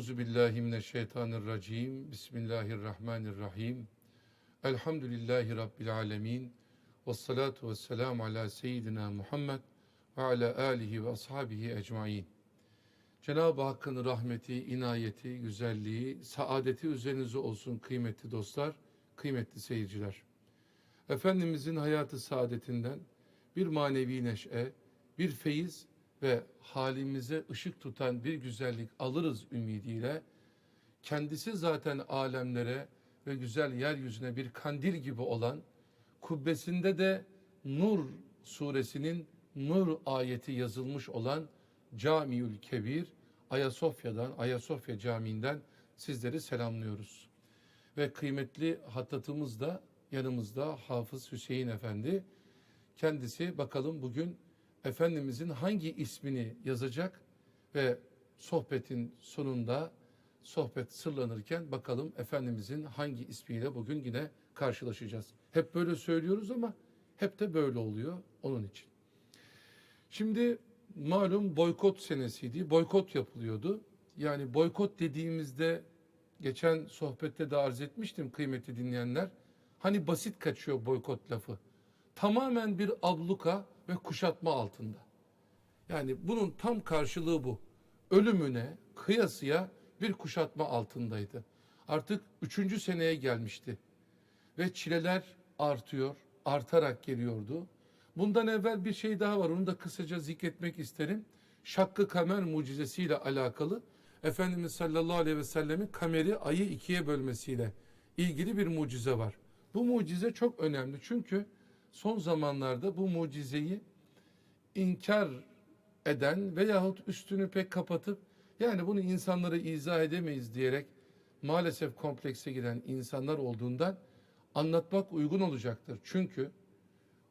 Euzu billahi mineşşeytanirracim. Bismillahirrahmanirrahim. Elhamdülillahi rabbil alamin. Ves salatu vesselam ala seyyidina Muhammed ve ala alihi ve ashabihi ecmaîn. Cenab-ı Hakk'ın rahmeti, inayeti, güzelliği, saadeti üzerinize olsun kıymetli dostlar, kıymetli seyirciler. Efendimizin hayatı saadetinden bir manevi neşe, bir feyiz ve halimize ışık tutan bir güzellik alırız ümidiyle kendisi zaten alemlere ve güzel yeryüzüne bir kandil gibi olan kubbesinde de Nur suresinin Nur ayeti yazılmış olan Camiül Kebir Ayasofya'dan Ayasofya Camii'nden sizleri selamlıyoruz. Ve kıymetli hattatımız da yanımızda Hafız Hüseyin Efendi. Kendisi bakalım bugün Efendimizin hangi ismini yazacak ve sohbetin sonunda sohbet sırlanırken bakalım Efendimizin hangi ismiyle bugün yine karşılaşacağız. Hep böyle söylüyoruz ama hep de böyle oluyor onun için. Şimdi malum boykot senesiydi. Boykot yapılıyordu. Yani boykot dediğimizde geçen sohbette de arz etmiştim kıymetli dinleyenler. Hani basit kaçıyor boykot lafı. Tamamen bir abluka ve kuşatma altında. Yani bunun tam karşılığı bu. Ölümüne, kıyasıya bir kuşatma altındaydı. Artık üçüncü seneye gelmişti. Ve çileler artıyor, artarak geliyordu. Bundan evvel bir şey daha var, onu da kısaca zikretmek isterim. Şakkı kamer mucizesiyle alakalı Efendimiz sallallahu aleyhi ve sellemin kameri ayı ikiye bölmesiyle ilgili bir mucize var. Bu mucize çok önemli çünkü son zamanlarda bu mucizeyi inkar eden veyahut üstünü pek kapatıp yani bunu insanlara izah edemeyiz diyerek maalesef komplekse giren insanlar olduğundan anlatmak uygun olacaktır. Çünkü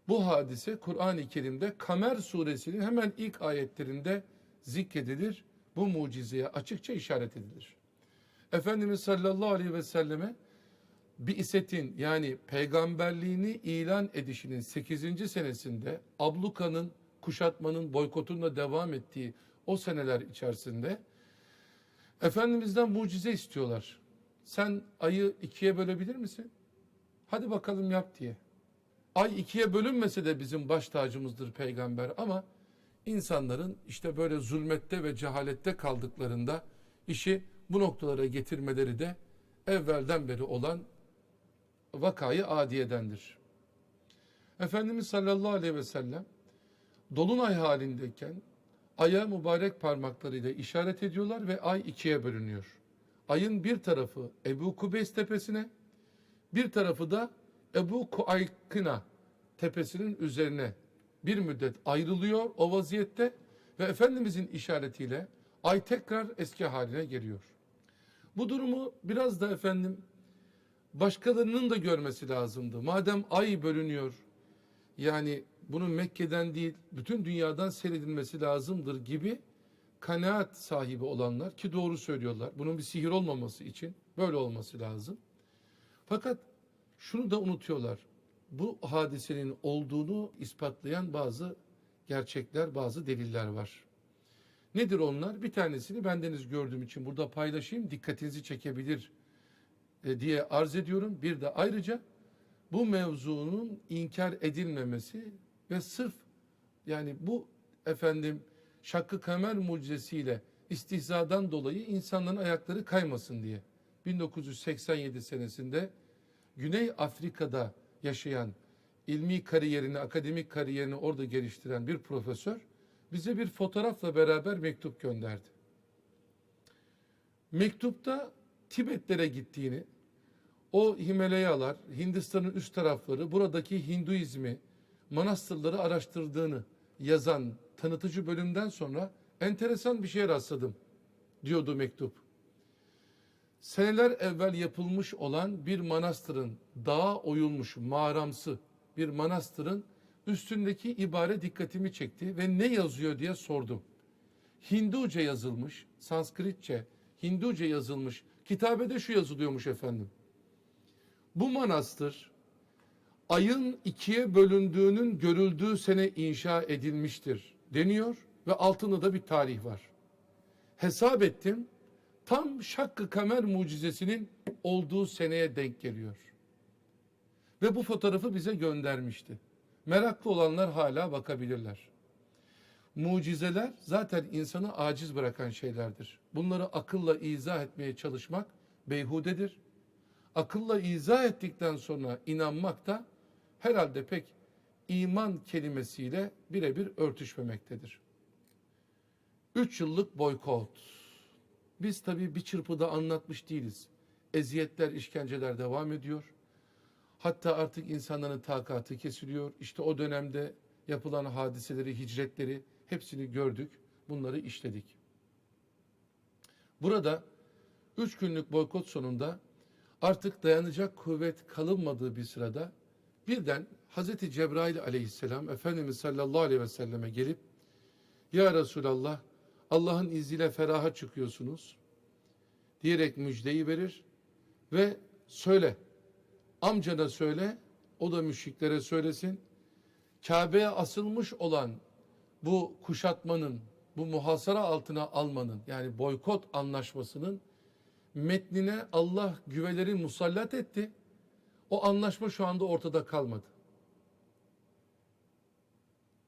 bu hadise Kur'an-ı Kerim'de Kamer suresinin hemen ilk ayetlerinde zikredilir. Bu mucizeye açıkça işaret edilir. Efendimiz sallallahu aleyhi ve selleme Bi'setin yani peygamberliğini ilan edişinin 8. senesinde ablukanın, kuşatmanın, boykotunla devam ettiği o seneler içerisinde Efendimiz'den mucize istiyorlar. Sen ayı ikiye bölebilir misin? Hadi bakalım yap diye. Ay ikiye bölünmese de bizim baş tacımızdır peygamber ama insanların işte böyle zulmette ve cehalette kaldıklarında işi bu noktalara getirmeleri de evvelden beri olan vakayı adiyedendir. Efendimiz sallallahu aleyhi ve sellem dolunay halindeyken aya mübarek parmaklarıyla işaret ediyorlar ve ay ikiye bölünüyor. Ayın bir tarafı Ebu Kubeys tepesine, bir tarafı da Ebu Kuaykına tepesinin üzerine bir müddet ayrılıyor o vaziyette ve Efendimizin işaretiyle ay tekrar eski haline geliyor. Bu durumu biraz da efendim başkalarının da görmesi lazımdı. Madem ay bölünüyor yani bunun Mekke'den değil bütün dünyadan seyredilmesi lazımdır gibi kanaat sahibi olanlar ki doğru söylüyorlar. Bunun bir sihir olmaması için böyle olması lazım. Fakat şunu da unutuyorlar. Bu hadisenin olduğunu ispatlayan bazı gerçekler, bazı deliller var. Nedir onlar? Bir tanesini bendeniz gördüğüm için burada paylaşayım. Dikkatinizi çekebilir e, diye arz ediyorum. Bir de ayrıca bu mevzunun inkar edilmemesi ve sırf yani bu efendim şakkı kamer mucizesiyle istihzadan dolayı insanların ayakları kaymasın diye 1987 senesinde Güney Afrika'da yaşayan ilmi kariyerini, akademik kariyerini orada geliştiren bir profesör bize bir fotoğrafla beraber mektup gönderdi. Mektupta Tibetlere gittiğini, o Himalayalar, Hindistan'ın üst tarafları, buradaki Hinduizmi, manastırları araştırdığını yazan tanıtıcı bölümden sonra enteresan bir şeye rastladım diyordu mektup. Seneler evvel yapılmış olan bir manastırın dağa oyulmuş mağaramsı bir manastırın üstündeki ibare dikkatimi çekti ve ne yazıyor diye sordum. Hinduce yazılmış, Sanskritçe, Hinduce yazılmış. Kitabede şu yazılıyormuş efendim. Bu manastır ayın ikiye bölündüğünün görüldüğü sene inşa edilmiştir deniyor ve altında da bir tarih var. Hesap ettim. tam Şakkı Kamer mucizesinin olduğu seneye denk geliyor. Ve bu fotoğrafı bize göndermişti. Meraklı olanlar hala bakabilirler. Mucizeler zaten insanı aciz bırakan şeylerdir. Bunları akılla izah etmeye çalışmak beyhudedir. Akılla izah ettikten sonra inanmak da herhalde pek iman kelimesiyle birebir örtüşmemektedir. Üç yıllık boykot. Biz tabii bir çırpıda anlatmış değiliz. Eziyetler, işkenceler devam ediyor. Hatta artık insanların takatı kesiliyor. İşte o dönemde yapılan hadiseleri, hicretleri hepsini gördük. Bunları işledik. Burada üç günlük boykot sonunda artık dayanacak kuvvet kalınmadığı bir sırada birden Hazreti Cebrail aleyhisselam Efendimiz sallallahu aleyhi ve selleme gelip Ya Resulallah Allah'ın izniyle feraha çıkıyorsunuz diyerek müjdeyi verir ve söyle amcana söyle o da müşriklere söylesin Kabe'ye asılmış olan bu kuşatmanın bu muhasara altına almanın yani boykot anlaşmasının metnine Allah güveleri musallat etti. O anlaşma şu anda ortada kalmadı.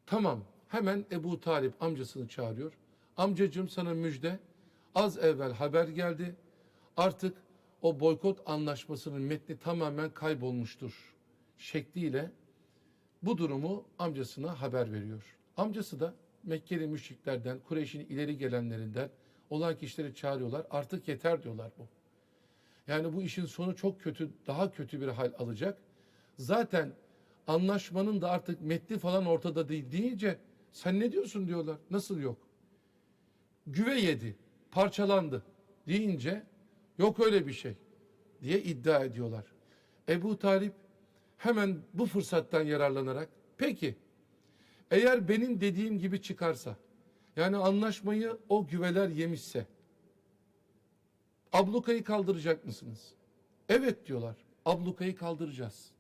Tamam hemen Ebu Talip amcasını çağırıyor. Amcacığım sana müjde. Az evvel haber geldi. Artık o boykot anlaşmasının metni tamamen kaybolmuştur şekliyle bu durumu amcasına haber veriyor. Amcası da Mekkeli müşriklerden, Kureyş'in ileri gelenlerinden olan kişileri çağırıyorlar. Artık yeter diyorlar bu. Yani bu işin sonu çok kötü, daha kötü bir hal alacak. Zaten anlaşmanın da artık metni falan ortada değil deyince sen ne diyorsun diyorlar. Nasıl yok? Güve yedi, parçalandı deyince yok öyle bir şey diye iddia ediyorlar. Ebu Talip hemen bu fırsattan yararlanarak peki eğer benim dediğim gibi çıkarsa yani anlaşmayı o güveler yemişse ablukayı kaldıracak mısınız? Evet diyorlar. Ablukayı kaldıracağız.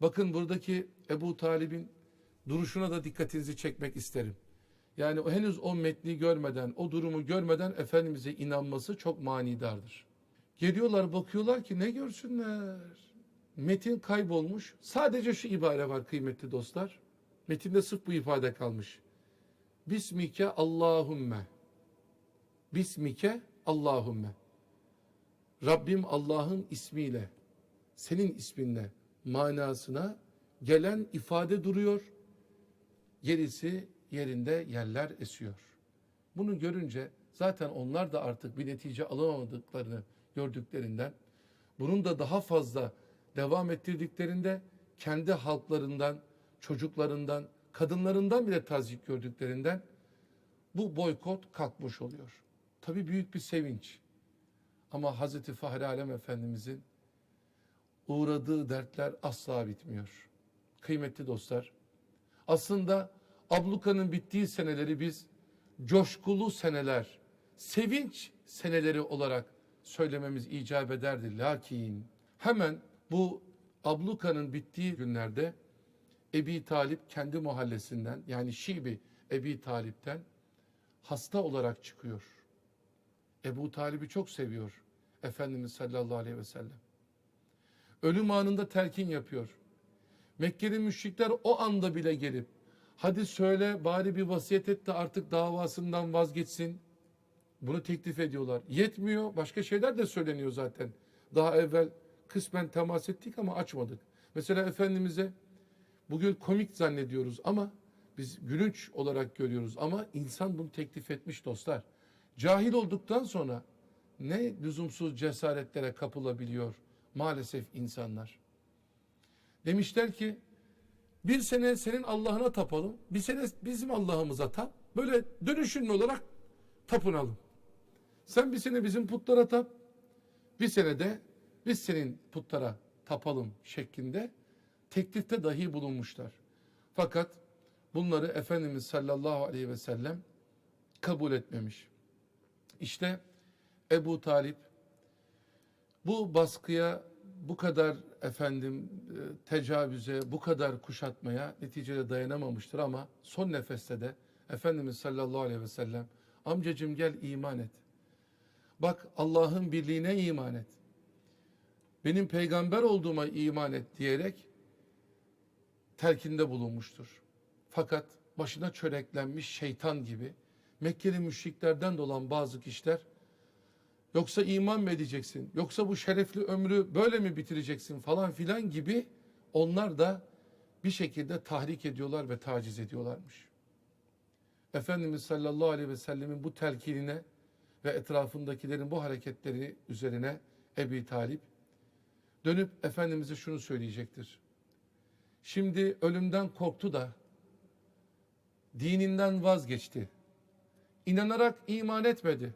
Bakın buradaki Ebu Talib'in duruşuna da dikkatinizi çekmek isterim. Yani henüz o metni görmeden, o durumu görmeden Efendimiz'e inanması çok manidardır. Geliyorlar bakıyorlar ki ne görsünler. Metin kaybolmuş. Sadece şu ibare var kıymetli dostlar. Metinde sırf bu ifade kalmış. Bismike Allahümme. Bismike Allahümme. Rabbim Allah'ın ismiyle, senin isminle manasına gelen ifade duruyor. Gerisi yerinde yerler esiyor. Bunu görünce zaten onlar da artık bir netice alamadıklarını gördüklerinden, bunun da daha fazla devam ettirdiklerinde kendi halklarından, çocuklarından, kadınlarından bile tazik gördüklerinden bu boykot kalkmış oluyor. Tabii büyük bir sevinç. Ama Hazreti Fahri Alem Efendimizin uğradığı dertler asla bitmiyor. Kıymetli dostlar, aslında ablukanın bittiği seneleri biz coşkulu seneler, sevinç seneleri olarak söylememiz icap ederdi. Lakin hemen bu ablukanın bittiği günlerde Ebi Talip kendi mahallesinden yani Şibi Ebi Talip'ten hasta olarak çıkıyor. Ebu Talib'i çok seviyor Efendimiz sallallahu aleyhi ve sellem. Ölüm anında telkin yapıyor. Mekke'li müşrikler o anda bile gelip hadi söyle bari bir vasiyet et de artık davasından vazgeçsin. Bunu teklif ediyorlar. Yetmiyor. Başka şeyler de söyleniyor zaten. Daha evvel kısmen temas ettik ama açmadık. Mesela Efendimiz'e bugün komik zannediyoruz ama biz gülünç olarak görüyoruz ama insan bunu teklif etmiş dostlar. Cahil olduktan sonra ne lüzumsuz cesaretlere kapılabiliyor maalesef insanlar. Demişler ki bir sene senin Allah'ına tapalım, bir sene bizim Allah'ımıza tap. Böyle dönüşümlü olarak tapınalım. Sen bir sene bizim putlara tap, bir sene de biz senin putlara tapalım şeklinde teklifte dahi bulunmuşlar. Fakat bunları Efendimiz sallallahu aleyhi ve sellem kabul etmemiş. İşte Ebu Talip bu baskıya bu kadar efendim e, tecavüze, bu kadar kuşatmaya neticede dayanamamıştır ama son nefeste de Efendimiz sallallahu aleyhi ve sellem amcacım gel iman et. Bak Allah'ın birliğine iman et. Benim peygamber olduğuma iman et diyerek telkinde bulunmuştur. Fakat başına çöreklenmiş şeytan gibi Mekkeli müşriklerden dolan bazı kişiler yoksa iman mı edeceksin yoksa bu şerefli ömrü böyle mi bitireceksin falan filan gibi onlar da bir şekilde tahrik ediyorlar ve taciz ediyorlarmış. Efendimiz sallallahu aleyhi ve sellemin bu telkinine ve etrafındakilerin bu hareketleri üzerine Ebi Talip dönüp Efendimiz'e şunu söyleyecektir. Şimdi ölümden korktu da dininden vazgeçti. İnanarak iman etmedi.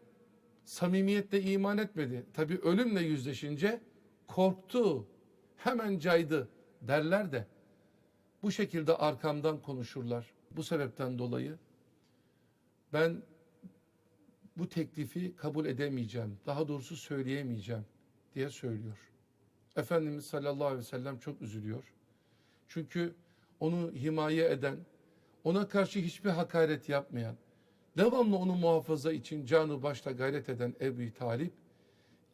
Samimiyetle iman etmedi. Tabi ölümle yüzleşince korktu. Hemen caydı derler de bu şekilde arkamdan konuşurlar. Bu sebepten dolayı ben bu teklifi kabul edemeyeceğim. Daha doğrusu söyleyemeyeceğim diye söylüyor. Efendimiz sallallahu aleyhi ve sellem çok üzülüyor. Çünkü onu himaye eden, ona karşı hiçbir hakaret yapmayan, devamlı onu muhafaza için canı başta gayret eden Ebu Talip,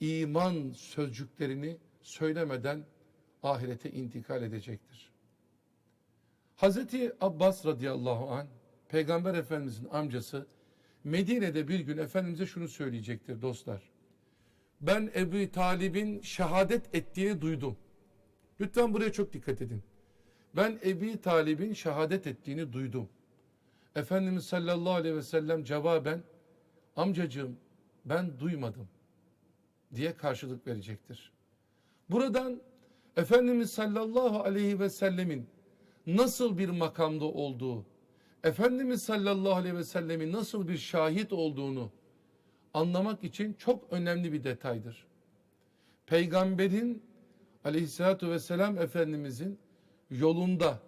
iman sözcüklerini söylemeden ahirete intikal edecektir. Hazreti Abbas radıyallahu an Peygamber Efendimizin amcası Medine'de bir gün Efendimiz'e şunu söyleyecektir dostlar. Ben Ebu Talib'in şehadet ettiğini duydum. Lütfen buraya çok dikkat edin. Ben Ebi Talib'in şehadet ettiğini duydum. Efendimiz sallallahu aleyhi ve sellem cevaben amcacığım ben duymadım diye karşılık verecektir. Buradan Efendimiz sallallahu aleyhi ve sellemin nasıl bir makamda olduğu, Efendimiz sallallahu aleyhi ve sellemin nasıl bir şahit olduğunu anlamak için çok önemli bir detaydır. Peygamberin aleyhissalatü vesselam Efendimizin yolunda,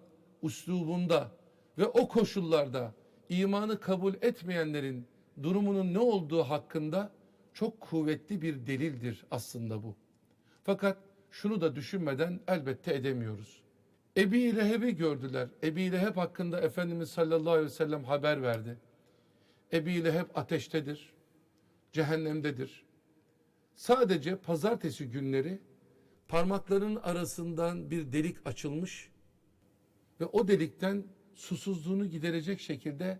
uslubunda ve o koşullarda imanı kabul etmeyenlerin durumunun ne olduğu hakkında çok kuvvetli bir delildir aslında bu. Fakat şunu da düşünmeden elbette edemiyoruz. Ebi Leheb'i gördüler. Ebi Leheb hakkında Efendimiz sallallahu aleyhi ve sellem haber verdi. Ebi Leheb ateştedir, cehennemdedir. Sadece pazartesi günleri parmaklarının arasından bir delik açılmış ve o delikten susuzluğunu giderecek şekilde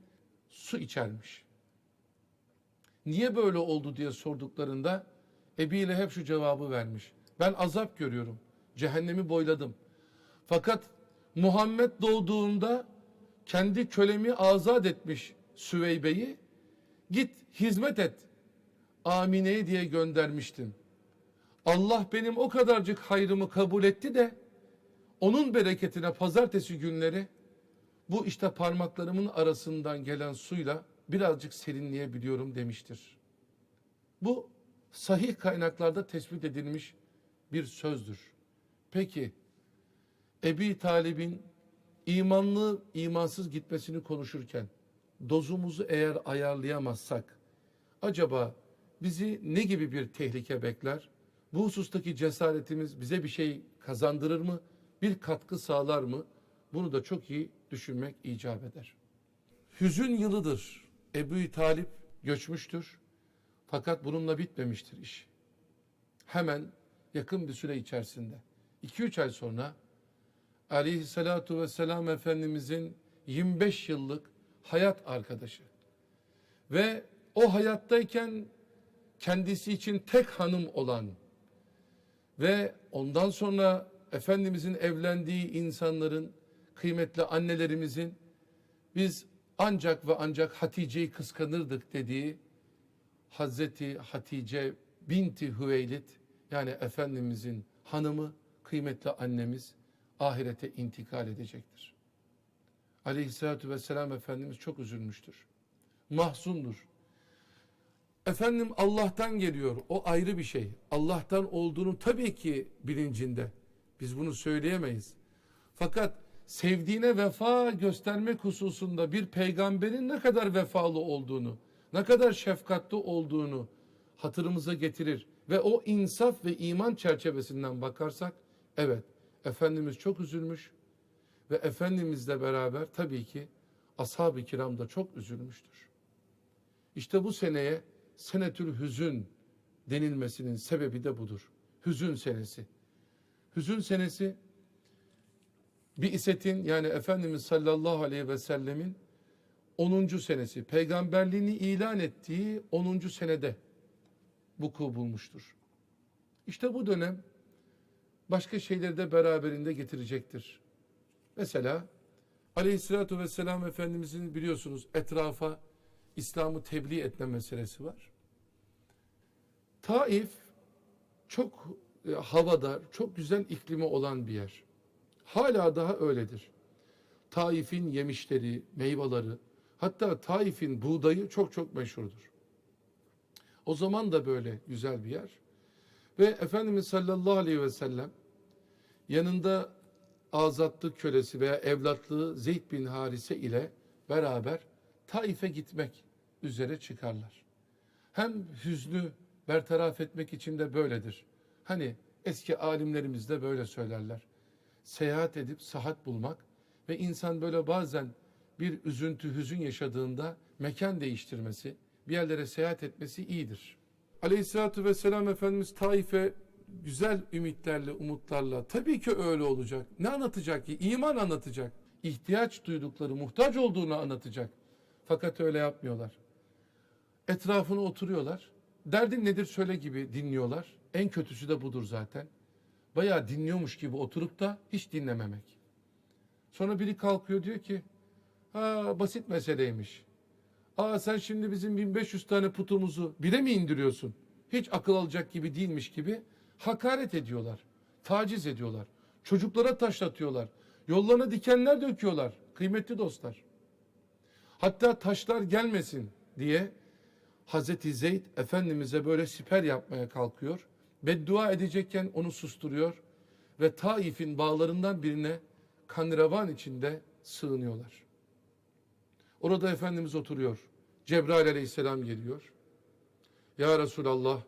su içermiş. Niye böyle oldu diye sorduklarında Ebi ile hep şu cevabı vermiş. Ben azap görüyorum. Cehennemi boyladım. Fakat Muhammed doğduğunda kendi kölemi azat etmiş Süveybe'yi. Git hizmet et. Amine'ye diye göndermiştim. Allah benim o kadarcık hayrımı kabul etti de onun bereketine pazartesi günleri bu işte parmaklarımın arasından gelen suyla birazcık serinleyebiliyorum demiştir. Bu sahih kaynaklarda tespit edilmiş bir sözdür. Peki Ebi Talib'in imanlı imansız gitmesini konuşurken dozumuzu eğer ayarlayamazsak acaba bizi ne gibi bir tehlike bekler? Bu husustaki cesaretimiz bize bir şey kazandırır mı? Bir katkı sağlar mı? Bunu da çok iyi düşünmek icap eder. Hüzün yılıdır. Ebu Talip göçmüştür. Fakat bununla bitmemiştir iş. Hemen yakın bir süre içerisinde 2-3 ay sonra aleyhissalatu vesselam Efendimizin 25 yıllık hayat arkadaşı ve o hayattayken kendisi için tek hanım olan ve ondan sonra Efendimizin evlendiği insanların kıymetli annelerimizin biz ancak ve ancak Hatice'yi kıskanırdık dediği Hazreti Hatice binti Hüveylid yani Efendimizin hanımı kıymetli annemiz ahirete intikal edecektir. Aleyhissalatü vesselam Efendimiz çok üzülmüştür. Mahzundur. Efendim Allah'tan geliyor. O ayrı bir şey. Allah'tan olduğunu tabii ki bilincinde. Biz bunu söyleyemeyiz. Fakat sevdiğine vefa göstermek hususunda bir peygamberin ne kadar vefalı olduğunu, ne kadar şefkatli olduğunu hatırımıza getirir. Ve o insaf ve iman çerçevesinden bakarsak, evet Efendimiz çok üzülmüş ve Efendimizle beraber tabii ki ashab-ı kiram da çok üzülmüştür. İşte bu seneye senetül hüzün denilmesinin sebebi de budur. Hüzün senesi. Hüzün senesi bir isetin yani Efendimiz sallallahu aleyhi ve sellemin 10. senesi peygamberliğini ilan ettiği 10. senede vuku bulmuştur. İşte bu dönem başka şeyleri de beraberinde getirecektir. Mesela Aleyhisselatü Vesselam Efendimizin biliyorsunuz etrafa İslam'ı tebliğ etme meselesi var. Taif çok e, havadar, çok güzel iklimi olan bir yer. Hala daha öyledir. Taif'in yemişleri, meyveleri, hatta Taif'in buğdayı çok çok meşhurdur. O zaman da böyle güzel bir yer. Ve Efendimiz sallallahu aleyhi ve sellem yanında azatlık kölesi veya evlatlığı Zeyd bin Harise ile beraber Taif'e gitmek üzere çıkarlar. Hem hüznü bertaraf etmek için de böyledir. Hani eski alimlerimiz de böyle söylerler. Seyahat edip sahat bulmak ve insan böyle bazen bir üzüntü, hüzün yaşadığında mekan değiştirmesi, bir yerlere seyahat etmesi iyidir. Aleyhissalatü vesselam Efendimiz Taif'e güzel ümitlerle, umutlarla tabii ki öyle olacak. Ne anlatacak ki? İman anlatacak. İhtiyaç duydukları, muhtaç olduğunu anlatacak. Fakat öyle yapmıyorlar. Etrafına oturuyorlar. Derdin nedir söyle gibi dinliyorlar. En kötüsü de budur zaten. Bayağı dinliyormuş gibi oturup da hiç dinlememek. Sonra biri kalkıyor diyor ki ha basit meseleymiş. Aa sen şimdi bizim 1500 tane putumuzu bire mi indiriyorsun? Hiç akıl alacak gibi değilmiş gibi hakaret ediyorlar. Taciz ediyorlar. Çocuklara taşlatıyorlar. Yollarına dikenler döküyorlar. Kıymetli dostlar. Hatta taşlar gelmesin diye Hazreti Zeyd Efendimiz'e böyle siper yapmaya kalkıyor. Beddua edecekken onu susturuyor ve Taif'in bağlarından birine kanrevan içinde sığınıyorlar. Orada Efendimiz oturuyor. Cebrail aleyhisselam geliyor. Ya Resulallah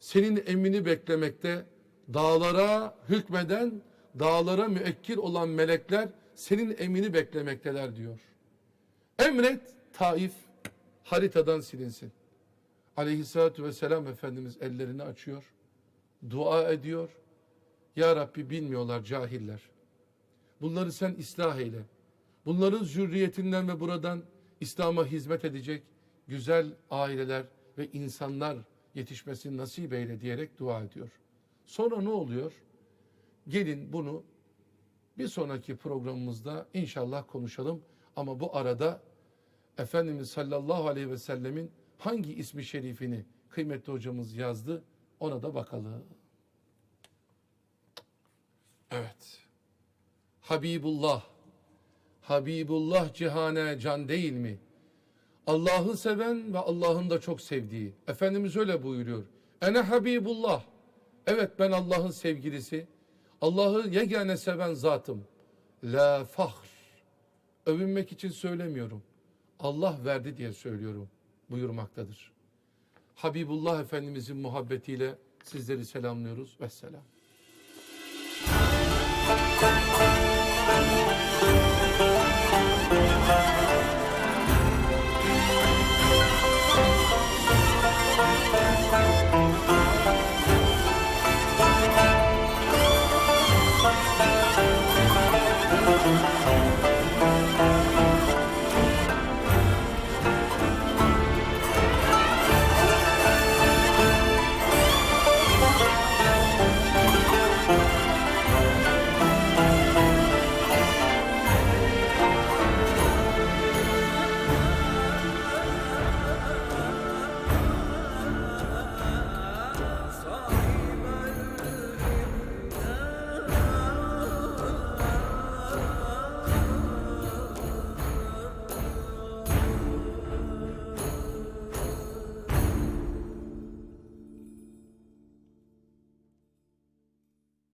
senin emrini beklemekte dağlara hükmeden, dağlara müekkil olan melekler senin emrini beklemekteler diyor. Emret Taif haritadan silinsin. Aleyhissalatü vesselam Efendimiz ellerini açıyor. Dua ediyor. Ya Rabbi bilmiyorlar cahiller. Bunları sen ıslah eyle. Bunların zürriyetinden ve buradan İslam'a hizmet edecek güzel aileler ve insanlar yetişmesini nasip eyle diyerek dua ediyor. Sonra ne oluyor? Gelin bunu bir sonraki programımızda inşallah konuşalım. Ama bu arada Efendimiz sallallahu aleyhi ve sellemin hangi ismi şerifini kıymetli hocamız yazdı ona da bakalım. Evet. Habibullah. Habibullah cihane can değil mi? Allah'ı seven ve Allah'ın da çok sevdiği. Efendimiz öyle buyuruyor. Ene Habibullah. Evet ben Allah'ın sevgilisi. Allah'ı yegane seven zatım. La fahr. Övünmek için söylemiyorum. Allah verdi diye söylüyorum buyurmaktadır. Habibullah Efendimizin muhabbetiyle sizleri selamlıyoruz. Vesselam.